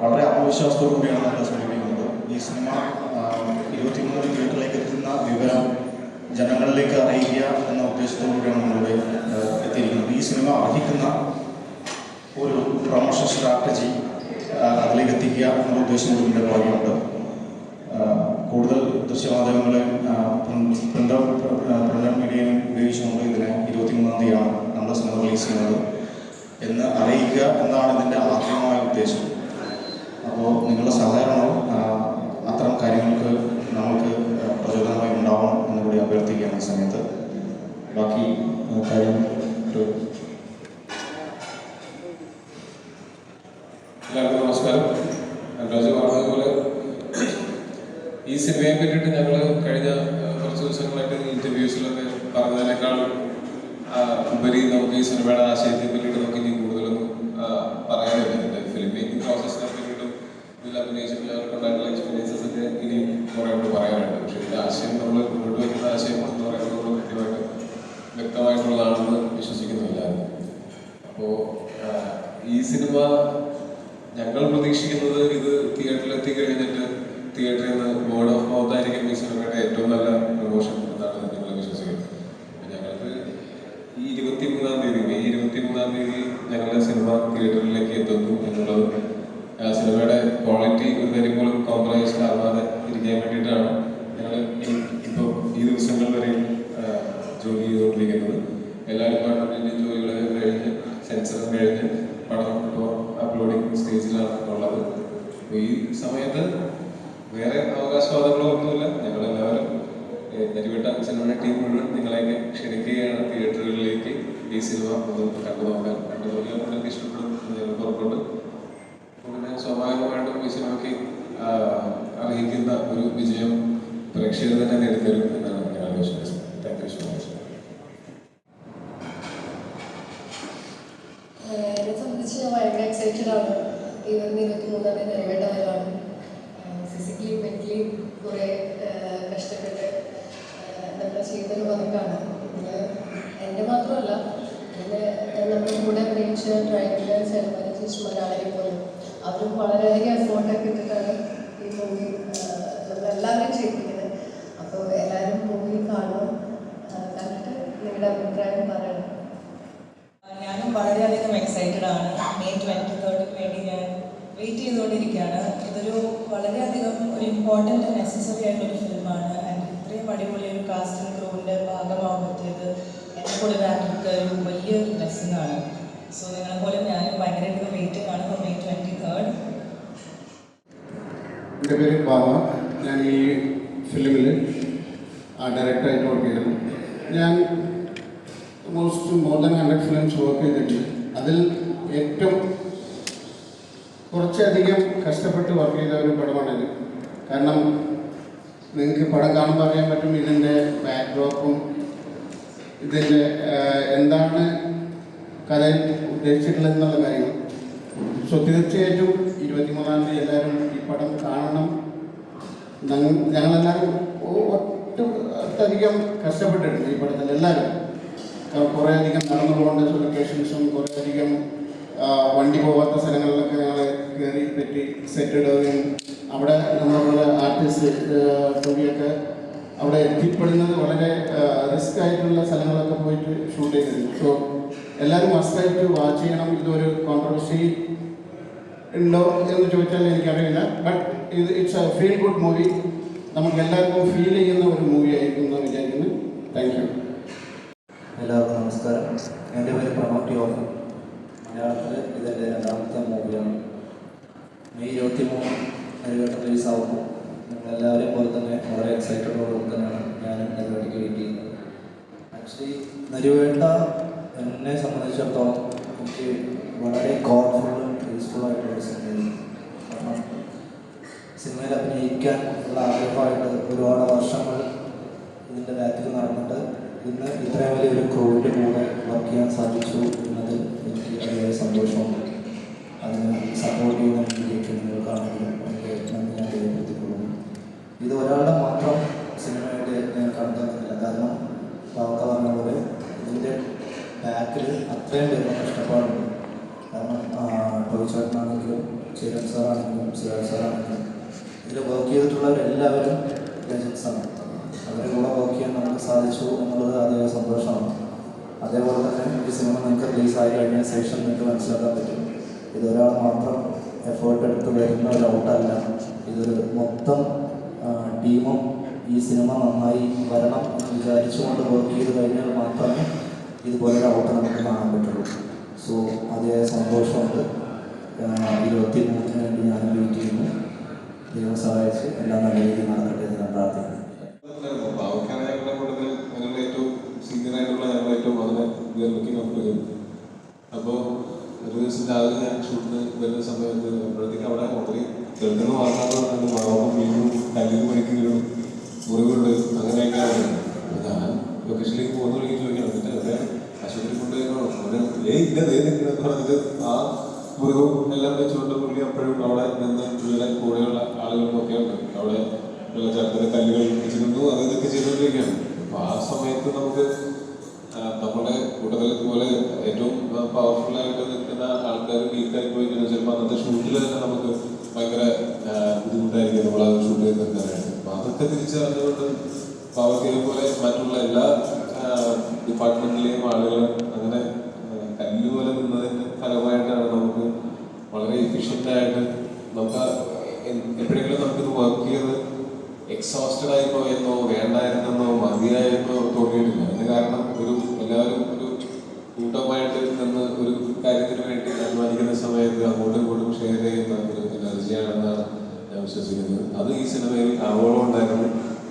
വളരെ ആത്മവിശ്വാസത്തോടു കൂടിയാണ് നമ്മൾ സമീപിക്കുന്നത് ഈ സിനിമ ഇരുപത്തിമൂന്ന് തിയേറ്ററിലേക്ക് എത്തുന്ന വിവരം ജനങ്ങളിലേക്ക് അറിയിക്കുക എന്ന ഉദ്ദേശത്തോടു കൂടിയാണ് നമ്മളിവിടെ എത്തിയിരിക്കുന്നത്. ഈ സിനിമ അർഹിക്കുന്ന ഒരു പ്രൊമോഷൻ സ്ട്രാറ്റജി അതിലേക്ക് എത്തിക്കുക എന്ന ഉദ്ദേശം കൂടി ആ, കൂടുതൽ ദൃശ്യമാധ്യമങ്ങളെ പ്രിന്റർ മീഡിയയും ഉപയോഗിച്ചുകൊണ്ട് ഇതിനെ ഇരുപത്തിമൂന്നാം തീയതിയാണ് നമ്മുടെ സിനിമ റിലീസ് ചെയ്യുന്നത്. എന്ന് അറിയിക്കുക എന്നാണ് ഇതിന്റെ ആത്മമായ ഉദ്ദേശം. അപ്പോൾ നിങ്ങളുടെ സഹകരണവും അത്തരം കാര്യങ്ങൾക്ക് നമ്മൾക്ക് പ്രചോദനമായി ഉണ്ടാവണം എന്നുകൂടി അഭ്യർത്ഥിക്കുകയാണ് ഈ സമയത്ത്. ബാക്കി കാര്യം ഒരു എല്ലാവർക്കും നമസ്കാരം രാജു പറഞ്ഞതുപോലെ ഈ സിനിമയെ പറ്റിയിട്ട് ഞങ്ങൾ കഴിഞ്ഞ ആ, കുറച്ച് ദിവസങ്ങളായിട്ട് ഇന്റർവ്യൂസിലൊക്കെ പറഞ്ഞതിനേക്കാൾ ആ, ഉപരി നമുക്ക് ഈ സിനിമയുടെ ആശയത്തെ പറ്റിയിട്ട് നമുക്ക് ഇനി കൂടുതലൊന്നും ആ, പറയാനില്ല ഇതിന്റെ ഫിലിം മേക്കിംഗ് പ്രോസസ്സിനെ പറ്റിയിട്ടും ഇതിൽ അഭിനയിച്ചപ്പോൾ ഞങ്ങൾക്ക് ഉണ്ടായിട്ടുള്ള എക്സ്പീരിയൻസസ് ഒക്കെ ഇനി കുറെ കൂടി പറയാനുണ്ട് പക്ഷേ ഇതിന്റെ ആശയം നമ്മൾ മുന്നോട്ട് വയ്ക്കുന്ന ആശയം എന്ന് പറയുന്നത് നമ്മൾ കൃത്യമായിട്ട് വ്യക്തമായിട്ടുള്ളതാണെന്ന് വിശ്വസിക്കുന്നില്ല അപ്പോൾ ഈ സിനിമ ഞങ്ങൾ പ്രതീക്ഷിക്കുന്നത് ഇത് തിയേറ്ററിൽ എത്തി കഴിഞ്ഞിട്ട് തിയേറ്ററിൽ നിന്ന് വേർഡ് ഓഫ് മൗത്ത് ആയിരിക്കും ഈ സിനിമയുടെ ഏറ്റവും നല്ല പ്രമോഷൻ എന്നാണ് ഞങ്ങൾ വിശ്വസിക്കുന്നത്. ഞങ്ങൾക്ക് ഈ ഇരുപത്തി മൂന്നാം തീയതി മെയ് ഇരുപത്തി മൂന്നാം തീയതി ഞങ്ങളുടെ സിനിമ തിയേറ്ററിലേക്ക് എത്തുന്നു എന്നുള്ളത് സിനിമയുടെ ക്വാളിറ്റി ഒരു കാര്യം പോലും കോംപ്രമൈസ് ആവാതെ ഇരിക്കാൻ വേണ്ടിയിട്ടാണ് ഞങ്ങൾ ഇപ്പോൾ ഈ ദിവസങ്ങൾ വരെ ജോലി ചെയ്തുകൊണ്ടിരിക്കുന്നത്. എല്ലാ ഡിപ്പാർട്ട്മെന്റിന്റെയും ജോലികളൊക്കെ കഴിഞ്ഞ് സെൻസറും കഴിഞ്ഞ് പടം ഇപ്പോൾ അപ്ലോഡിംഗ് സ്റ്റേജിലാണ് ഉള്ളത് അപ്പോൾ ഈ സമയത്ത് വേറെ അവകാശവാദങ്ങളോ ഒന്നുമില്ല ഞങ്ങളെല്ലാവരും നെരുവിട്ട സിനിമ ടീം മുഴുവൻ നിങ്ങളെയൊക്കെ ക്ഷണിക്കുകയാണ് തിയേറ്ററുകളിലേക്ക് ഈ സിനിമ അത് കണ്ടു നോക്കാൻ കണ്ടു നോക്കിയാൽ നിങ്ങൾക്ക് ഇഷ്ടപ്പെടും എന്ന് ഉറപ്പുണ്ട്. പിന്നെ സ്വാഭാവികമായിട്ടും ഈ സിനിമയ്ക്ക് ആ, അർഹിക്കുന്ന ഒരു വിജയം പ്രേക്ഷകർ തന്നെ നേടിത്തരും എന്നാണ് ഞാൻ ആലോചിച്ചത് താങ്ക് യു സോ മച്ച് എന്നെ സംബന്ധിച്ച് ഞാൻ ഭയങ്കര ആണ്. ഈ വരുന്ന ഇരുപത്തിമൂന്നാം തീയതി നിറവേറ്റ വരവാണ് ഫിസിക്കലി കുറേ കഷ്ടപ്പെട്ട് നമ്മൾ ചെയ്തൊരു വർക്കാണ് എന്റെ മാത്രമല്ല ഇതിൽ നമ്മുടെ കൂടെ അഭിനയിച്ച ഡ്രൈവർ സെലിബ്രിറ്റീസ് മലയാളികൾ പോലും അവരും വളരെയധികം എഫേർട്ടൊക്കെ ഇട്ടിട്ടാണ് ഈ മൂവി എല്ലാവരും ചെയ്തിരിക്കുന്നത് അപ്പോൾ എല്ലാവരും മൂവി കാണണം കണ്ടിട്ട് നിങ്ങളുടെ അഭിപ്രായം പറയണം. ഞാനും വളരെയധികം എക്സൈറ്റഡ് ആണ്. മെയ് ട്വന്റി തേർഡിന് വേണ്ടി ഞാൻ വെയിറ്റ് ചെയ്തുകൊണ്ടിരിക്കുകയാണ്. ഇതൊരു വളരെയധികം ഒരു ഇമ്പോർട്ടന്റ് നെസസറി ആയിട്ടൊരു ഫിലിമാണ് ആൻഡ് ഇത്രയും അടിപൊളി ഒരു കാസ്റ്റിംഗ് ക്രൂവിന്റെ ഭാഗമാകാൻ പറ്റിയത് എന്നെ കൂടെ ഒരു വലിയൊരു ബ്ലെസ്സിങ് ആണ്. സോ നിങ്ങളെ പോലെ ഞാനും ഭയങ്കരമായിട്ട് വെയിറ്റിംഗ് ആണ് ഫോർ മെയ് ട്വന്റി തേർഡ് എന്റെ പേര് ബാബ. ഞാൻ ഈ ഫിലിമിൽ ഡയറക്ടറായിട്ട് വർക്ക് ചെയ്തിരുന്നു. ഞാൻ almost more than hundred films work ചെയ്തിട്ടുണ്ട്. അതിൽ ഏറ്റവും കുറച്ചധികം കഷ്ടപ്പെട്ട് വർക്ക് ചെയ്ത ഒരു പടമാണിത് കാരണം നിങ്ങൾക്ക് പടം കാണുമ്പോൾ അറിയാൻ പറ്റും ഇതിന്റെ ബാക്ക്ഡ്രോപ്പും ഇതിന്റെ എന്താണ് കഥ ഉദ്ദേശിച്ചിട്ടുള്ളതെന്നുള്ള കാര്യം. സോ തീർച്ചയായിട്ടും ഇരുപത്തിമൂന്നാം തീയതി എല്ലാവരും ഈ പടം കാണണം. ഞങ്ങളെല്ലാവരും ഒട്ടധികം കഷ്ടപ്പെട്ടിട്ടുണ്ട് ഈ പടത്തിൽ എല്ലാവരും. കാരണം കുറേ അധികം നടന്നു പോകേണ്ട ലൊക്കേഷൻസും കുറേ അധികം വണ്ടി പോകാത്ത സ്ഥലങ്ങളിലൊക്കെ ഞങ്ങൾ കയറി പറ്റി സെറ്റ് ഇടുകയും അവിടെ നമ്മളെ ആർട്ടിസ്റ്റ് ടോവിയൊക്കെ അവിടെ എത്തിപ്പെടുന്നത് വളരെ റിസ്ക് ആയിട്ടുള്ള സ്ഥലങ്ങളൊക്കെ പോയിട്ട് ഷൂട്ട് ചെയ്തിരുന്നു. സോ എല്ലാവരും മസ്റ്റായിട്ട് വാച്ച് ചെയ്യണം ഇതൊരു കോൺട്രവേഴ്സി ഉണ്ടോ എന്ന് ചോദിച്ചാൽ എനിക്കറിയില്ല. ബട്ട് ഇത് it's a feel good movie നമുക്ക് എല്ലാവർക്കും ഫീൽ ചെയ്യുന്ന ഒരു മൂവി ആയിരിക്കും എന്ന് വിചാരിക്കുന്നു. താങ്ക് യു എല്ലാവർക്കും നമസ്കാരം. എന്റെ പേര് പ്രണവ് ഓഫ് മലയാളത്തിൽ ഇതെന്റെ രണ്ടാമത്തെ മൂവിയാണ് മെയ് ഇരുപത്തി മൂന്ന് റിലീസ് ആവുമ്പോൾ നിങ്ങളെല്ലാവരെയും പോലെ തന്നെ വളരെ എക്സൈറ്റഡോട് തന്നെയാണ് ഞാനും നെരുവേട്ടയ്ക്ക് വെയിറ്റ് ചെയ്യുന്നത്. ആക്ച്വലി നരുവേണ്ട എന്നെ സംബന്ധിച്ചിടത്തോളം എനിക്ക് വളരെ കോൺഫുള്ളും പീസ്ഫുള്ളായിട്ടുള്ള സിനിമയാണ് കാരണം സിനിമയിൽ അഭിനയിക്കാൻ ഉള്ള ആഗ്രഹമായിട്ട് ഒരുപാട് വർഷങ്ങൾ ഇതിന്റെ ബാക്കിൽ നടന്നിട്ട് ഇന്ന് ഇത്രയും വലിയൊരു ക്രൂവിന്റെ കൂടെ വർക്ക് ചെയ്യാൻ സാധിച്ചു എന്നത് എനിക്ക് അതിയായ സന്തോഷമുണ്ട് അതിന് സപ്പോർട്ട് ചെയ്യുന്ന മീഡിയയ്ക്ക് നിങ്ങൾക്കാണെങ്കിലും എനിക്ക് നന്ദി ഞാൻ രേഖപ്പെടുത്തിക്കൊള്ളുന്നു ഇത് ഒരാളുടെ മാത്രം സിനിമയായിട്ട് ഞാൻ കണ്ടെത്തുന്നില്ല കാരണം പാവക്ക പറഞ്ഞ പോലെ ഇതിന്റെ ബാക്കിൽ അത്രയും പേരുടെ കഷ്ടപ്പാടുണ്ട് കാരണം ടോയ് ചേട്ടനാണെങ്കിലും ചേരൻ സാറാണെങ്കിലും സിറാജ് സാറാണെങ്കിലും ഇതിൽ വർക്ക് ചെയ്തിട്ടുള്ളവരെല്ലാവരും ലെജൻസാണ് അവരെ കൂടെ വർക്ക് ചെയ്യാൻ നമുക്ക് സാധിച്ചു എന്നുള്ളത് അതേ സന്തോഷമാണ്. അതേപോലെ തന്നെ ഈ സിനിമ നിങ്ങൾക്ക് റിലീസായി കഴിഞ്ഞ ശേഷം നിങ്ങൾക്ക് മനസ്സിലാക്കാൻ പറ്റും. ഇതൊരാൾ മാത്രം എഫേർട്ട് എടുത്ത് വരുന്ന ഒരു ഔട്ടല്ല ഇതൊരു മൊത്തം ടീമും ഈ സിനിമ നന്നായി വരണം എന്ന് വിചാരിച്ചുകൊണ്ട് വർക്ക് ചെയ്ത് കഴിഞ്ഞാൽ മാത്രമേ ഇതുപോലൊരു ഔട്ട് നമുക്ക് കാണാൻ പറ്റുള്ളൂ. സോ അതിയായ സന്തോഷമുണ്ട്. ഇരുപത്തി മൂന്നിന് വേണ്ടി ഞാൻ വെയിറ്റ് ചെയ്യുന്നു. ദൈവം സഹായിച്ച് എല്ലാം നല്ല രീതിയിൽ നടക്കട്ടെ എന്ന് ഞാൻ പ്രാർത്ഥിക്കുന്നു. അപ്പോൾ ഒരു ദിവസം രാവിലെ ഞാൻ ഷൂട്ടിന് വരുന്ന സമയത്ത് അപ്പോഴത്തേക്ക് അവിടെ ഒത്തിരി കേൾക്കുന്ന വാർത്തകൾ മാവും വീണ്ടും കല്ലിന് പണിക്ക് വീഴും മുറിവുണ്ട്. അങ്ങനെയൊക്കെയാണ് അപ്പോൾ ഞാൻ ലൊക്കേഷനിലേക്ക് പോകുന്ന വഴിക്ക് എന്നിട്ട് അവരെ ആശുപത്രി കൊണ്ടുപോയി അവിടെ ഇല്ല ദേ പറഞ്ഞിട്ട് ആ മുറിവും എല്ലാം വെച്ചുകൊണ്ട് പുള്ളി അപ്പോഴും അവിടെ നിന്ന് പുള്ളിയുടെ കൂടെയുള്ള ആളുകൾക്കൊക്കെ ഉണ്ട്. അവിടെ വെള്ളച്ചാട്ടത്തിന് കല്ലുകൾ വെച്ചിരുന്നു അത് ഇതൊക്കെ ചെയ്തുകൊണ്ടിരിക്കുകയാണ്. അപ്പോൾ ആ സമയത്ത് നമുക്ക് നമ്മുടെ കൂട്ടത്തിൽ പോലെ ഏറ്റവും പവർഫുൾ ആയിട്ട് നിൽക്കുന്ന ആൾക്കാർ വീക്കായി പോയി കഴിഞ്ഞാൽ ചിലപ്പോൾ അന്നത്തെ ഷൂട്ടിൽ തന്നെ നമുക്ക് ഭയങ്കര ബുദ്ധിമുട്ടായിരിക്കും നമ്മൾ അത് ഷൂട്ട് ചെയ്ത് അപ്പോൾ അതൊക്കെ തിരിച്ചറിഞ്ഞുകൊണ്ട് പവർ പോലെ മറ്റുള്ള എല്ലാ ഡിപ്പാർട്ട്മെന്റിലെയും ആളുകൾ അങ്ങനെ ആ, കല്ല് പോലെ നിന്നതിന്റെ ഫലമായിട്ടാണ് നമുക്ക് വളരെ എഫിഷ്യന്റ് ആയിട്ട് നമുക്ക് എപ്പോഴെങ്കിലും നമുക്കിത് വർക്ക് ചെയ്ത് എക്സോസ്റ്റഡ് ആയി പോയെന്നോ വേണ്ടായിരുന്നെന്നോ മതിയായെന്നോ തോന്നിയിട്ടില്ല. അതിന് കാരണം ഒരു എല്ലാവരും ഒരു കൂട്ടമായിട്ട് നിന്ന് ഒരു കാര്യത്തിന് വേണ്ടി തീരുമാനിക്കുന്ന സമയത്ത് അങ്ങോട്ടും ഇങ്ങോട്ടും ഷെയർ ചെയ്യുന്ന ഒരു എനർജിയാണെന്നാണ് ഞാൻ വിശ്വസിക്കുന്നത്. അത് ഈ സിനിമയിൽ ആവോളം ഉണ്ടായിരുന്നു.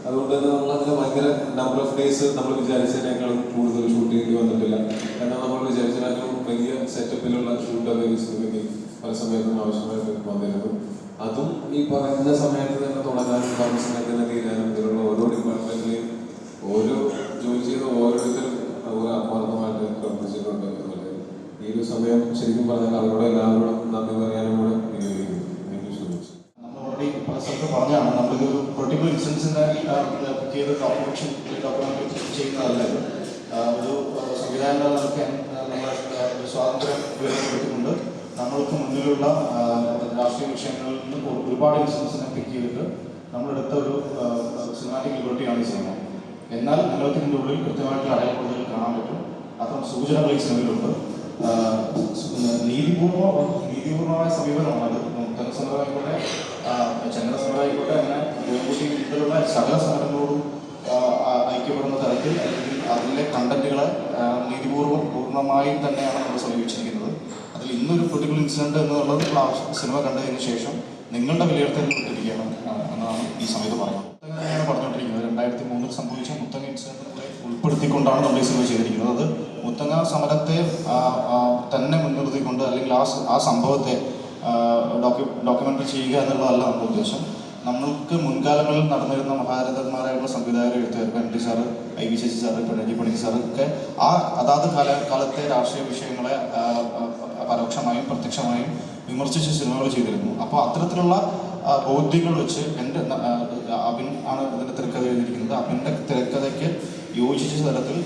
അതുകൊണ്ട് തന്നെ നമ്മൾ അതിന് ഭയങ്കര നമ്പർ ഓഫ് ഡേയ്സ് നമ്മൾ വിചാരിച്ചതിനേക്കാളും കൂടുതൽ ഷൂട്ട് ചെയ്യേണ്ടി വന്നിട്ടില്ല. കാരണം നമ്മൾ വിചാരിച്ചതിനേക്കാളും വലിയ സെറ്റപ്പിലുള്ള ഷൂട്ടൊക്കെ ഈ സിനിമയ്ക്ക് പല സമയത്തും ആവശ്യമായിട്ട് വന്നിരുന്നു. അതും ഈ പറയുന്ന സമയത്ത് തന്നെ തുടങ്ങാനും തന്നെ തീരാനും ഇതിലുള്ള ഓരോ ഡിപ്പാർട്ട്മെന്റിലെയും ഓരോ ജോലി ചെയ്ത ഓരോരുത്തരും അതുപോലെ ആത്മാർത്ഥമായിട്ട് പ്രവർത്തിച്ചിട്ടുണ്ട് എന്നുള്ളത് ഈ ഒരു സമയം ശരിക്കും പറഞ്ഞാൽ അവരോട് എല്ലാവരോടും നന്ദി പറയാനും കൂടെ വിനിയോഗിക്കുന്നു സോ മച്ച് നമ്മൾ പറഞ്ഞാണ് നമ്മളൊരു പൊളിറ്റിക്കൽ ഇൻസിഡൻസിനെ ചെയ്ത് ഡോക്യുമെന്റേഷൻ ഡോക്യുമെന്റ് ചെയ്യുന്നതല്ല? ഒരു സംവിധാനം നമ്മുടെ സ്വാതന്ത്ര്യം നമ്മൾക്ക് മുന്നിലുള്ള രാഷ്ട്രീയ വിഷയങ്ങളിൽ നിന്ന് ഒരു- ഒരുപാട് ഇൻസിഡൻസിനെ പിക്ക് ചെയ്തിട്ട് നമ്മളെടുത്ത ഒരു സിനിമാറ്റിക് ലിബർട്ടിയാണ് ഈ സിനിമ. എന്നാൽ ഇതിന്റെ ഉള്ളിൽ കൃത്യമായിട്ടുള്ള അടയാളപ്പെടുത്തൽ കാണാൻ പറ്റും. അത്തരം സൂചനകൾ ഈ സിനിമയിലുണ്ട്. നീതിപൂർവ നീതിപൂർവമായ സമീപനമാണ് അത്. മുത്തന സമുദായിക്കോട്ടെ ചന്ദ്ര സമുദായിക്കോട്ടെ അങ്ങനെ ഗോകുട്ടി ഇതിലുള്ള സകല സമരങ്ങളോടും ഐക്യപ്പെടുന്ന തരത്തിൽ അല്ലെങ്കിൽ അതിലെ കണ്ടന്റുകളെ നീതിപൂർവം പൂർണമായും തന്നെയാണ് നമ്മൾ സമീപിച്ചിരിക്കുന്നത്. അതിൽ ഇന്നൊരു പൊളിറ്റിക്കൽ ഇൻസിഡന്റ് എന്നുള്ളത് നിങ്ങൾ സിനിമ കണ്ടതിന് ശേഷം നിങ്ങളുടെ വിലയിരുത്തലിൽ വിട്ടിരിക്കുകയാണ് എന്നാണ് ഈ സമയത്ത് പറയുന്നത്. ഞാൻ പറഞ്ഞുകൊണ്ടിരിക്കുന്നത്. രണ്ടായിരത്തി മൂന്നിൽ സംഭവിച്ച മുത്തങ്ങ ഇൻസിഡന്റുകളെ ഉൾപ്പെടുത്തിക്കൊണ്ടാണ് നമ്മൾ ഈ സിനിമ ചെയ്തിരിക്കുന്നത്. അത് മുത്തങ്ങ സമരത്തെ തന്നെ മുൻനിർത്തിക്കൊണ്ട് അല്ലെങ്കിൽ ആ ആ സംഭവത്തെ ഡോക്യു ഡോക്യുമെന്ററി ചെയ്യുക എന്നുള്ളതല്ല നമ്മുടെ ഉദ്ദേശം. നമ്മൾക്ക് മുൻകാലങ്ങളിൽ നടന്നിരുന്ന മഹാരഥന്മാരായുള്ള സംവിധായകർ എഴുത്തുകാർ M T sir I V Sasi sir Pinarayi പണിക്ക് സാറ് ഒക്കെ ആ അതാത് കാല കാലത്തെ രാഷ്ട്രീയ വിഷയങ്ങളെ പരോക്ഷമായും പ്രത്യക്ഷമായും വിമർശിച്ച് സിനിമകൾ ചെയ്തിരുന്നു. അപ്പോൾ അത്തരത്തിലുള്ള ബോധ്യങ്ങൾ വെച്ച് എന്റെ അബിൻ ആണ് ഇതിന്റെ തിരക്കഥ എഴുതിയിരിക്കുന്നത്. അബിന്റെ തിരക്കഥയ്ക്ക് യോജിച്ച തരത്തിൽ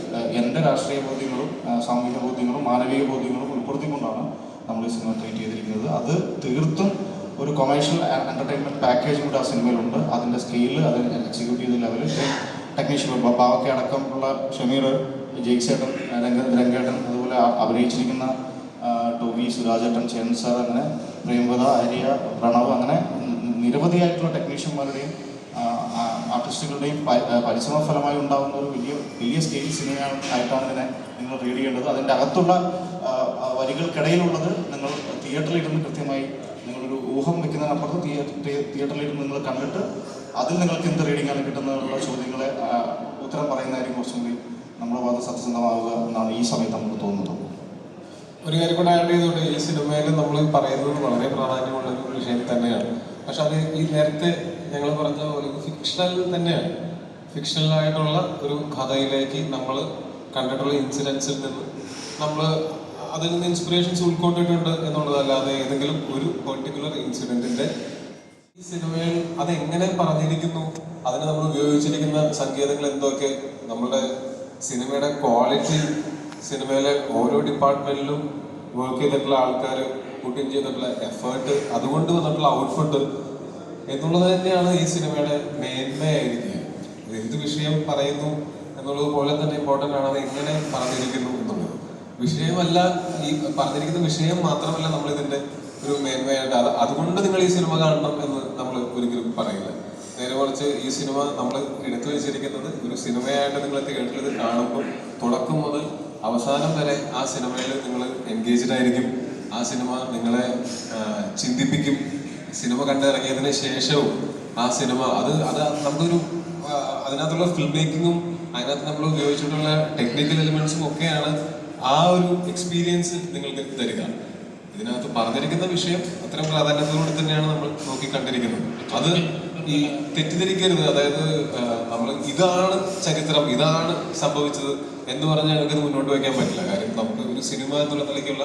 എന്റെ രാഷ്ട്രീയ ബോധ്യങ്ങളും സാമൂഹിക ബോധ്യങ്ങളും മാനവിക ബോധ്യങ്ങളും ഉൾപ്പെടുത്തിക്കൊണ്ടാണ് നമ്മൾ ഈ സിനിമ ട്രീറ്റ് ചെയ്തിരിക്കുന്നത്. അത് തീർത്തും ഒരു കൊമേഴ്ഷ്യൽ എന്റർടൈൻമെന്റ് പാക്കേജ് കൂടെ ആ സിനിമയിലുണ്ട്. അതിന്റെ സ്കെയിൽ അത് എക്സിക്യൂട്ട് ചെയ്ത ലെവൽ ടെക്നീഷ്യൻ ബാവയ്ക്ക് അടക്കമുള്ള ഷമീർ ജെയ്സേട്ടൻ രംഗ രംഗേട്ടൻ അതുപോലെ അഭിനയിച്ചിരിക്കുന്ന ടോബി സുരാജേട്ടൻ ചേൻ സാർ അങ്ങനെ പ്രേംവത ആര്യ പ്രണവ് അങ്ങനെ നിരവധിയായിട്ടുള്ള ടെക്നീഷ്യന്മാരുടെയും ആർട്ടിസ്റ്റുകളുടെയും പരിശ്രമ ഫലമായി ഉണ്ടാകുന്ന ഒരു വലിയ വലിയ സ്കെയിൽ സിനിമ ആയിട്ടാണ് ഇതിനെ നിങ്ങൾ റീഡ് ചെയ്യേണ്ടത്. അതിന്റെ അകത്തുള്ള വരികൾക്കിടയിലുള്ളത് നിങ്ങൾ തിയേറ്ററിൽ ഇരുന്ന് കൃത്യമായി നിങ്ങളൊരു ഊഹം വെക്കുന്നതിനപ്പുറത്ത് തിയേറ്ററിലിരുന്ന് നിങ്ങൾ കണ്ടിട്ട് അതിൽ നിങ്ങൾക്ക് എന്ത് റീഡിങ്ങാണ് കിട്ടുന്നതിനുള്ള ചോദ്യങ്ങളെ ഉത്തരം പറയുന്നതായിരിക്കും കുറച്ചും കൂടി നമ്മുടെ ഭാഗത്ത് സത്യസന്ധമാവുക എന്നാണ് ഈ സമയത്ത് നമുക്ക് തോന്നുന്നത്. ഒരു കാര്യം കൂടെ ആഡ് ചെയ്തുകൊണ്ട് ഈ സിനിമയിൽ നമ്മൾ പറയുന്നത് വളരെ പ്രാധാന്യമുള്ള ഒരു വിഷയം തന്നെയാണ്. പക്ഷെ അത് ഈ നേരത്തെ ഞങ്ങൾ പറഞ്ഞ പോലെ ഫിക്ഷണൽ തന്നെയാണ്. ഫിക്ഷണലായിട്ടുള്ള ഒരു കഥയിലേക്ക് നമ്മൾ കണ്ടിട്ടുള്ള ഇൻസിഡൻസിൽ നിന്ന് നമ്മൾ അതിൽ നിന്ന് ഇൻസ്പിറേഷൻസ് ഉൾക്കൊണ്ടിട്ടുണ്ട് എന്നുള്ളതല്ലാതെ ഏതെങ്കിലും ഒരു പെർട്ടിക്കുലർ ഇൻസിഡന്റിന്റെ ഈ സിനിമയിൽ അത് എങ്ങനെ പറഞ്ഞിരിക്കുന്നു അതിന് നമ്മൾ ഉപയോഗിച്ചിരിക്കുന്ന സംഗീതങ്ങൾ എന്തൊക്കെ നമ്മുടെ സിനിമയുടെ ക്വാളിറ്റി സിനിമയിലെ ഓരോ ഡിപ്പാർട്ട്മെന്റിലും വർക്ക് ചെയ്തിട്ടുള്ള ആൾക്കാർ പുട്ടിൻ ചെയ്തിട്ടുള്ള എഫേർട്ട് അതുകൊണ്ട് വന്നിട്ടുള്ള ഔട്ട്പുട്ട് എന്നുള്ളത് തന്നെയാണ് ഈ സിനിമയുടെ മേന്മയായിരിക്കുക എന്ത് വിഷയം പറയുന്നു എന്നുള്ളത് പോലെ തന്നെ ഇമ്പോർട്ടന്റ് ആണ് അത് എങ്ങനെ പറഞ്ഞിരിക്കുന്നു എന്നുള്ളത്. വിഷയമല്ല ഈ പറഞ്ഞിരിക്കുന്ന വിഷയം മാത്രമല്ല നമ്മൾ ഇതിന്റെ ഒരു മേന്മയായിട്ട് അത് അതുകൊണ്ട് നിങ്ങൾ ഈ സിനിമ കാണണം എന്ന് നമ്മൾ ഒരിക്കലും പറയില്ല. നേരെ മറിച്ച് ഈ സിനിമ നമ്മൾ എടുത്തു വെച്ചിരിക്കുന്നത് ഒരു സിനിമയായിട്ട് നിങ്ങൾ തിയേറ്ററിൽ ഇത് കാണുമ്പോൾ തുടക്കം മുതൽ അവസാനം വരെ ആ സിനിമയിൽ നിങ്ങൾ എൻഗേജ്ഡ് ആയിരിക്കും. ആ സിനിമ നിങ്ങളെ ചിന്തിപ്പിക്കും. സിനിമ കണ്ടിറങ്ങിയതിന് ശേഷവും ആ സിനിമ അത് അത് നമുക്കൊരു അതിനകത്തുള്ള ഫിൽം മേക്കിങ്ങും അതിനകത്ത് നമ്മൾ ഉപയോഗിച്ചിട്ടുള്ള ടെക്നിക്കൽ എലിമെന്റ്സും ഒക്കെയാണ് ആ ഒരു എക്സ്പീരിയൻസ് നിങ്ങൾക്ക് തരിക. ഇതിനകത്ത് പറഞ്ഞിരിക്കുന്ന വിഷയം അത്തരം പ്രാധാന്യത്തോടെ തന്നെയാണ് നമ്മൾ നോക്കി കണ്ടിരിക്കുന്നത് അത് ഈ തെറ്റിദ്ധരിക്കരുത്. അതായത് നമ്മൾ ഇതാണ് ചരിത്രം ഇതാണ് സംഭവിച്ചത് എന്ന് പറഞ്ഞാൽ ഞങ്ങൾക്ക് മുന്നോട്ട് വയ്ക്കാൻ പറ്റില്ല. കാര്യം നമുക്ക് ഒരു സിനിമ എന്നുള്ള നിലയ്ക്കുള്ള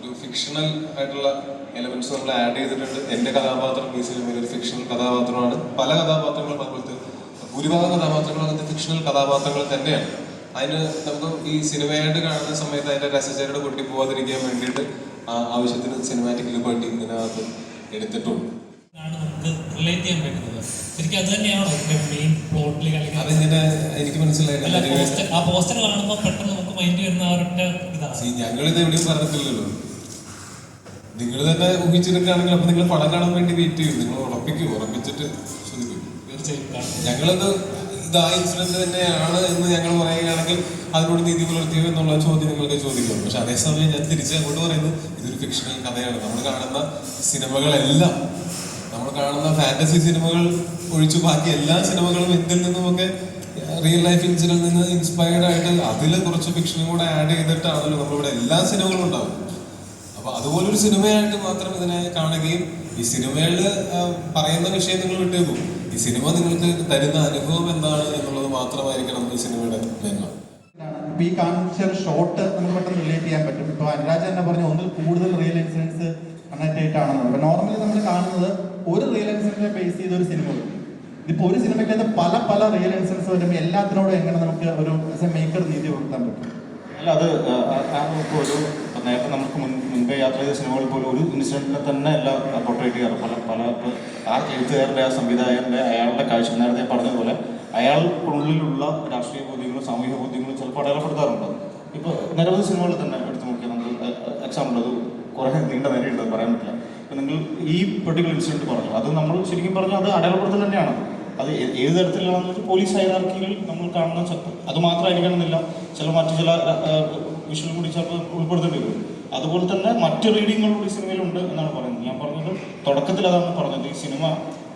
ഒരു ഫിക്ഷണൽ ആയിട്ടുള്ള എലമെന്റ്സ് നമ്മൾ ആഡ് ചെയ്തിട്ടുണ്ട്. എന്റെ കഥാപാത്രം ഈ സിനിമയിൽ ഒരു ഫിക്ഷണൽ കഥാപാത്രമാണ്. പല കഥാപാത്രങ്ങളും അതുപോലത്തെ ഭൂരിഭാഗം കഥാപാത്രങ്ങളും അങ്ങനത്തെ ഫിക്ഷണൽ കഥാപാത്രങ്ങൾ തന്നെയാണ്. അതിന് നമുക്ക് ഈ സിനിമയായിട്ട് കാണുന്ന സമയത്ത് അതിന്റെ രസചരട് പൊട്ടി പോവാതിരിക്കാൻ വേണ്ടിയിട്ട് ആവശ്യത്തിന് സിനിമാറ്റിക് ലിബർട്ടി ഇതിനകത്ത് എടുത്തിട്ടുണ്ട്. ആണ് നമുക്ക് റിലേറ്റ് ചെയ്യാൻ പറ്റുന്നത്. ശരിക്കും അത് തന്നെയാണോ മെയിൻ പ്ലോട്ടിൽ അല്ലെങ്കിൽ അതിങ്ങനെ എനിക്ക് മനസ്സിലായില്ല ആ പോസ്റ്റർ കാണുമ്പോൾ പെട്ടെന്ന് നമുക്ക് മൈൻഡ് വരുന്ന ആ ഒരൊറ്റ ഇതാണ്. ഞങ്ങളിത് എവിടെയും പറഞ്ഞിട്ടില്ലല്ലോ. നിങ്ങൾ തന്നെ ഊഹിച്ചെടുക്കുകയാണെങ്കിൽ അപ്പൊ നിങ്ങൾ പടം കാണാൻ വേണ്ടി വെയിറ്റ് ചെയ്യും. നിങ്ങൾ ഉറപ്പിക്കും ഉറപ്പിച്ചിട്ട് തീർച്ചയായും ഞങ്ങളത് ഇത് ആ ഇൻസിഡന്റ് തന്നെയാണ് എന്ന് ഞങ്ങൾ പറയുകയാണെങ്കിൽ അതിനോട് നീതി പുലർത്തിയോ എന്നുള്ള ചോദ്യം നിങ്ങൾക്ക് ചോദിക്കും പക്ഷെ അതേസമയം ഞാൻ തിരിച്ച് അങ്ങോട്ട് പറയുന്നത് ഇതൊരു ഫിക്ഷണൽ കഥയാണ്. നമ്മൾ കാണുന്ന സിനിമകളെല്ലാം നമ്മൾ കാണുന്ന ഫാന്റസി സിനിമകൾ ഒഴിച്ചു ബാക്കി എല്ലാ സിനിമകളും എന്തിൽ നിന്നുമൊക്കെ റിയൽ ലൈഫ് ഇൻസിഡന്റിൽ നിന്ന് ഇൻസ്പയർഡ് ആയിട്ട് അതിൽ കുറച്ച് ഫിക്ഷനും കൂടെ ആഡ് ചെയ്തിട്ടാണല്ലോ നമ്മളിവിടെ എല്ലാ സിനിമകളും ഉണ്ടാവും അപ്പൊ അതുപോലൊരു സിനിമയായിട്ട് മാത്രം ഇതിനെ കാണുകയും ഈ സിനിമയിൽ പറയുന്ന വിഷയം നിങ്ങൾ വിട്ടേക്കും. ഈ സിനിമ നിങ്ങൾക്ക് തരുന്ന അനുഭവം എന്താണ് എന്നുള്ളത് മാത്രമായിരിക്കണം ഈ സിനിമയുടെ മേന്മ ഇപ്പൊ ഈ കാണിച്ച ഷോട്ട് നമുക്ക് പെട്ടെന്ന് റിലേറ്റ് ചെയ്യാൻ പറ്റും. ഇപ്പൊ അനുരാജ് തന്നെ പറഞ്ഞു ഒന്നിൽ കൂടുതൽ റിയൽ ഇൻസിഡൻസ് കണക്ട് ആയിട്ടാണെന്ന്. നോർമലി നമ്മൾ കാണുന്നത് ഒരു റിയൽ ഇൻസിഡന്റിനെ ബേസ് ചെയ്ത ഒരു സിനിമ വരും ഇതിപ്പോ ഒരു സിനിമയ്ക്കകത്ത് പല പല റിയൽ ഇൻസിഡൻസ് വരുമ്പോൾ എല്ലാത്തിനോടും എങ്ങനെ നമുക്ക് ഒരു മേക്കർ നീതി കൊടുക്കാൻ പറ്റും? അല്ല അത് ഒരു നേരത്തെ നമുക്ക് മുൻ മുൻപേ യാത്ര ചെയ്ത സിനിമകളിൽ പോലും ഒരു ഇൻസിഡന്റിനെ തന്നെ അല്ല പോർട്രേറ്റ് ചെയ്യാറ്. പല പല ആ എഴുത്തുകാരന്റെ ആ സംവിധായകന്റെ അയാളുടെ കാഴ്ച നേരത്തെ പറഞ്ഞതുപോലെ അയാൾക്കുള്ളിലുള്ള രാഷ്ട്രീയ ബോധ്യങ്ങളും സാമൂഹിക ബോധ്യങ്ങളും ചിലപ്പോൾ അടയാളപ്പെടുത്താറുണ്ട്. ഇപ്പോൾ നിരവധി സിനിമകൾ തന്നെ എടുത്തു നോക്കിയാൽ നമുക്ക് എക്സാമ്പിൾ അത് കുറേ നീണ്ട നേരെയുണ്ട് പറയാൻ പറ്റില്ല. നിങ്ങൾ ഈ പെർട്ടിക്കുലർ ഇൻസിഡന്റ് പറഞ്ഞു അത് നമ്മൾ ശരിക്കും പറഞ്ഞാൽ അത് അടയാളപ്പെടുത്തൽ തന്നെയാണ്. അത് ഏത് തരത്തിലാണെന്ന് വെച്ചാൽ പോലീസ് ഹൈറാർക്കികൾ നമ്മൾ കാണുന്ന അത് മാത്രമായിരിക്കണമെന്നില്ല. ചില മറ്റു ചില വിഷയം കൂടി ചിലപ്പോൾ ഉൾപ്പെടുത്തേണ്ടി വരും അതുപോലെ തന്നെ മറ്റു റീഡിങ്ങുകൾ കൂടി സിനിമയിലുണ്ട് എന്നാണ് പറയുന്നത്. ഞാൻ പറഞ്ഞത് തുടക്കത്തിൽ അതാണ് പറഞ്ഞത്. ഈ സിനിമ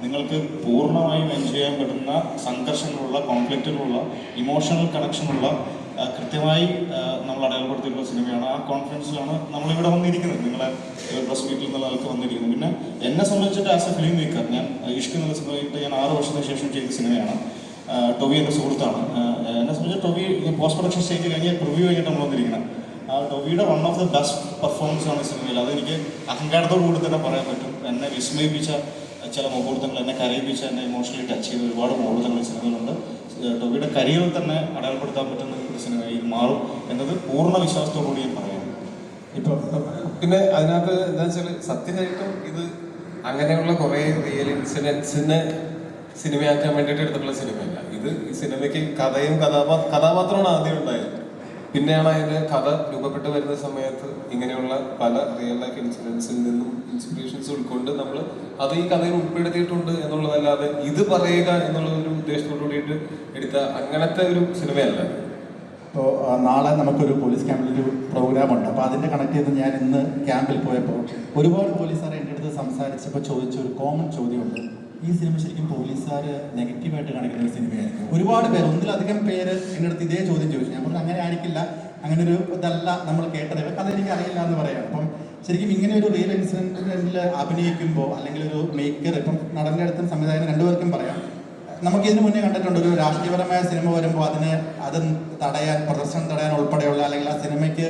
നിങ്ങൾക്ക് പൂർണമായും എൻജോയ് ചെയ്യാൻ പറ്റുന്ന സംഘർഷങ്ങളുള്ള കോൺഫ്ലിക്റ്റുകളുള്ള ഇമോഷണൽ കണക്ഷനുള്ള കൃത്യമായി നമ്മൾ അടയാളപ്പെടുത്തിയിട്ടുള്ള സിനിമയാണ്. ആ കോൺഫിഡൻസിലാണ് നമ്മളിവിടെ വന്നിരിക്കുന്നത്. നിങ്ങളെ പ്രസ് മീറ്റിൽ നിന്നുള്ള ആൾക്ക് വന്നിരിക്കുന്നത്. പിന്നെ എന്നെ സംബന്ധിച്ചിട്ട് ആസ് എ ഫിലിം മേക്കർ ഞാൻ ഇഷ്ക് എന്നുള്ള സിനിമയിട്ട് ഞാൻ ആറ് വർഷത്തിന് ശേഷം ചെയ്ത സിനിമയാണ്. ടൊവി എന്റെ സുഹൃത്താണ്. എന്നെ സംബന്ധിച്ച് ടൊവി പോസ്റ്റ് പ്രൊഡക്ഷൻ സ്റ്റേജ് കഴിഞ്ഞ് പ്രിവ്യൂ കഴിഞ്ഞിട്ട് നമ്മൾ വന്നിരിക്കുന്നത് ആ ടൊവിയുടെ one of the best performance ആണ് സിനിമയിൽ. അതെനിക്ക് അഹങ്കാരത്തോടു കൂടി തന്നെ പറയാൻ പറ്റും. എന്നെ വിസ്മയിപ്പിച്ച ചില മുഹൂർത്തങ്ങൾ എന്നെ കരയിപ്പിച്ച എന്നെ ഇമോഷണലി ടച്ച് ചെയ്ത ഒരുപാട് മുഹൂർത്തങ്ങൾ സിനിമയിലുണ്ട്. ടൊവിയുടെ കരിയറിൽ തന്നെ അടയാളപ്പെടുത്താൻ പറ്റുന്ന ഒരു സിനിമയിൽ മാറും എന്നത് പൂർണ വിശ്വാസത്തോടുകൂടി ഞാൻ പറയാം. ഇപ്പൊ പിന്നെ അതിനകത്ത് എന്താ വെച്ചാൽ സത്യമായിട്ടും ഇത് അങ്ങനെയുള്ള കുറെ റിയൽ ഇൻസിഡൻസിനെ സിനിമയാക്കാൻ വേണ്ടിയിട്ട് എടുത്തിട്ടുള്ള സിനിമയല്ല. ഇത് ഈ സിനിമയ്ക്ക് കഥയും കഥാപാ കഥാപാത്രമാണ് ആദ്യം ഉണ്ടായത്. പിന്നെയാണ് അതിന്റെ കഥ രൂപപ്പെട്ട് വരുന്ന സമയത്ത് ഇങ്ങനെയുള്ള പല റിയൽ ലൈഫ് ഇൻസിഡൻസിൽ നിന്നും ഇൻസ്പിറേഷൻസ് ഉൾക്കൊണ്ട് നമ്മൾ അത് ഈ കഥയിൽ ഉൾപ്പെടുത്തിയിട്ടുണ്ട് എന്നുള്ളതല്ലാതെ ഇത് പറയുക എന്നുള്ള ഒരു ഉദ്ദേശത്തോടു കൂടിയിട്ട് എടുത്ത അങ്ങനത്തെ ഒരു സിനിമയല്ല. ഇപ്പോൾ നാളെ നമുക്കൊരു പോലീസ് ക്യാമ്പിലൊരു പ്രോഗ്രാം ഉണ്ട് അപ്പോൾ അതിന്റെ കണക്ട് ചെയ്ത് ഞാൻ ഇന്ന് ക്യാമ്പിൽ പോയപ്പോൾ ഒരുപാട് പോലീസുകാർ എന്റെ അടുത്ത് സംസാരിച്ചപ്പോൾ ചോദിച്ച ഒരു കോമൺ ചോദ്യമുണ്ട് ഈ സിനിമ ശരിക്കും പോലീസുകാർ നെഗറ്റീവായിട്ട് കാണിക്കുന്ന ഒരു സിനിമയായിരുന്നു ഒരുപാട് പേര് ഒന്നിലധികം പേര് എന്റെ അടുത്ത് ഇതേ ചോദ്യം ചോദിച്ചു. ഞാൻ പറഞ്ഞു അങ്ങനെ ആയിരിക്കില്ല. അങ്ങനെ ഒരു ഇതല്ല നമ്മൾ കേട്ടത്. കഥ എനിക്ക് അറിയില്ല എന്ന് പറയാം. അപ്പം ശരിക്കും ഇങ്ങനെ ഒരു റിയൽ ഇൻസിഡന്റിൽ അഭിനയിക്കുമ്പോൾ അല്ലെങ്കിൽ ഒരു മേക്കർ ഇപ്പം നടന്റെ അടുത്തും സംവിധായകൻ രണ്ടുപേർക്കും പറയാം. നമുക്ക് ഇതിനു മുന്നേ കണ്ടിട്ടുണ്ട് ഒരു രാഷ്ട്രീയപരമായ സിനിമ വരുമ്പോൾ അതിന് അത് തടയാൻ പ്രദർശനം തടയാൻ ഉൾപ്പെടെയുള്ള അല്ലെങ്കിൽ ആ സിനിമയ്ക്ക്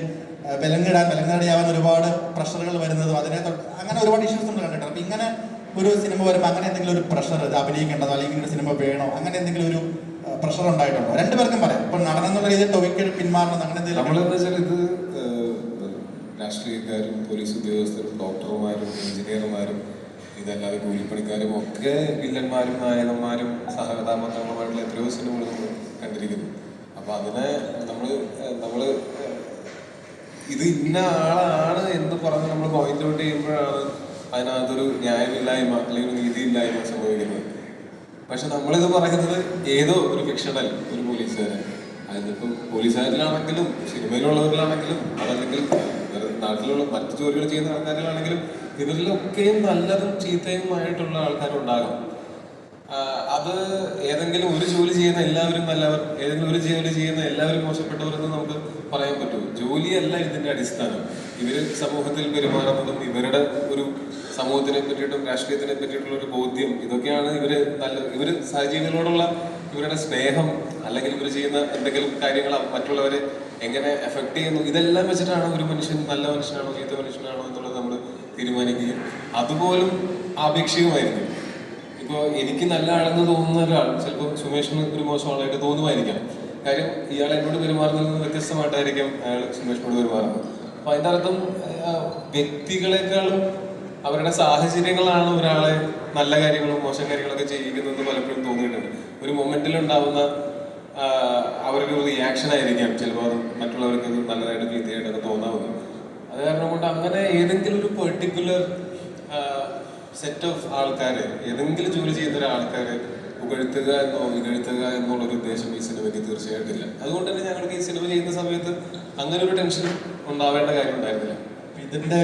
വിലങ്ങിടാൻ വിലങ്ങടിയാവാൻ ഒരുപാട് പ്രഷറുകൾ വരുന്നതും അതിനെ അങ്ങനെ ഒരുപാട് ഇഷ്യൂസ് നമ്മൾ കണ്ടിട്ടുണ്ട്. അപ്പം ഇങ്ങനെ ഒരു സിനിമ വരുമ്പോൾ അങ്ങനെ എന്തെങ്കിലും ഒരു പ്രഷർ ഇത് അഭിനയിക്കേണ്ടതോ അല്ലെങ്കിൽ ഒരു സിനിമ വേണോ അങ്ങനെ എന്തെങ്കിലും ഒരു പ്രഷർ ഉണ്ടായിട്ടുണ്ടോ? രണ്ടുപേർക്കും പറയാം. ഇപ്പൊ നടനെന്നുള്ള രീതിയിൽ ടൊവിക്ക് പിന്മാറണം അങ്ങനെ എന്തെങ്കിലും ഇത് രാഷ്ട്രീയക്കാരും പോലീസ് ഉദ്യോഗസ്ഥരും ഡോക്ടർമാരും എഞ്ചിനീയർമാരും ഇതല്ലാതെ കൂലിപ്പണിക്കാരും ഒക്കെ വില്ലന്മാരും നായകന്മാരും സഹകഥാപാത്രങ്ങളുമായിട്ടുള്ള എത്രയോ സിനിമകൾ നമ്മൾ കണ്ടിരിക്കുന്നു. അപ്പോൾ അതിനെ നമ്മൾ നമ്മൾ ഇത് ഇന്ന ആളാണ് എന്ന് പറഞ്ഞ് നമ്മൾ പോയിന്റ് ഔട്ട് ചെയ്യുമ്പോഴാണ് അതിനകത്തൊരു ന്യായമില്ലായ്മ അല്ലെങ്കിൽ നീതിയില്ലായ്മ സംഭവിക്കുന്നത്. പക്ഷെ നമ്മളിത് പറയുന്നത് ഏതോ ഒരു ഫിക്ഷണൽ ഒരു പോലീസുകാരൻ. അതിപ്പം പോലീസുകാരിലാണെങ്കിലും സിനിമയിലുള്ളവരിലാണെങ്കിലും അതല്ലെങ്കിൽ നാട്ടിലുള്ള മറ്റു ജോലികൾ ചെയ്യുന്ന ആൾക്കാരിലാണെങ്കിലും ഇവരിലൊക്കെയും നല്ലതും ചീത്തയുമായിട്ടുള്ള ആൾക്കാരുണ്ടാകാം. അത് ഏതെങ്കിലും ഒരു ജോലി ചെയ്യുന്ന എല്ലാവരും നല്ലവർ ഏതെങ്കിലും ഒരു ജോലി ചെയ്യുന്ന എല്ലാവരും മോശപ്പെട്ടവരെന്ന് നമുക്ക് പറയാൻ പറ്റുമോ ജോലിയല്ല ഇതിന്റെ അടിസ്ഥാനം. ഇവർ സമൂഹത്തിൽ പെരുമാറുന്നതും ഇവരുടെ ഒരു സമൂഹത്തിനെ പറ്റിയിട്ടും രാഷ്ട്രീയത്തിനെ പറ്റിയിട്ടുള്ള ഒരു ബോധ്യം ഇതൊക്കെയാണ് ഇവർ നല്ല ഇവർ സഹജീവികളോടുള്ള ഇവരുടെ സ്നേഹം അല്ലെങ്കിൽ ഇവർ ചെയ്യുന്ന എന്തെങ്കിലും കാര്യങ്ങൾ മറ്റുള്ളവരെ എങ്ങനെ എഫക്ട് ചെയ്യുന്നു? ഇതെല്ലാം വെച്ചിട്ടാണ് ഒരു മനുഷ്യൻ നല്ല മനുഷ്യനാണോ ചീത്ത മനുഷ്യനാണോ എന്നുള്ളത് നമ്മൾ തീരുമാനിക്കുക അതുപോലും ആപേക്ഷികമായിരുന്നു ഇപ്പോൾ എനിക്ക് നല്ല ആളെന്ന് തോന്നുന്ന ഒരാൾ ചിലപ്പോൾ സുമേഷിന് ഒരു മോശം ആളായിട്ട് തോന്നുമായിരിക്കാം. കാര്യം ഇയാൾ എന്നോട് പെരുമാറുന്നതിൽ നിന്ന് വ്യത്യസ്തമായിട്ടായിരിക്കും അയാൾ സുമേഷിനോട് പെരുമാറുന്നത്. അപ്പൊ അതിന്റെ അർത്ഥം വ്യക്തികളെക്കാളും അവരുടെ സാഹചര്യങ്ങളാണ് ഒരാളെ നല്ല കാര്യങ്ങളും മോശം കാര്യങ്ങളൊക്കെ ചെയ്യിക്കുന്നതെന്ന് പലപ്പോഴും തോന്നിയിട്ടുണ്ട്. ഒരു മൊമെന്റിൽ ഉണ്ടാവുന്ന അവരുടെ ഒരു റിയാക്ഷൻ ആയിരിക്കാം. ചിലപ്പോൾ അത് മറ്റുള്ളവർക്ക് അത് നല്ലതായിട്ട് ചീത്തയായിട്ടൊക്കെ തോന്നാവുന്നത് അത് കാരണം കൊണ്ട് അങ്ങനെ ഏതെങ്കിലും ഒരു പെർട്ടിക്കുലർ സെറ്റ് ഓഫ് ആൾക്കാർ ഏതെങ്കിലും ജോലി ചെയ്യുന്ന ഒരാൾക്കാർ പുകഴ്ത്തുക എന്നോ ഇകഴ്ത്തുക എന്നുള്ളൊരു ഉദ്ദേശം ഈ സിനിമയ്ക്ക് തീർച്ചയായിട്ടും ഇല്ല. അതുകൊണ്ട് തന്നെ ഞങ്ങൾക്ക് ഈ സിനിമ ചെയ്യുന്ന സമയത്ത് അങ്ങനെ ഒരു ടെൻഷൻ ഉണ്ടാവേണ്ട കാര്യം ഉണ്ടായിരുന്നില്ല ഇതിന്റെ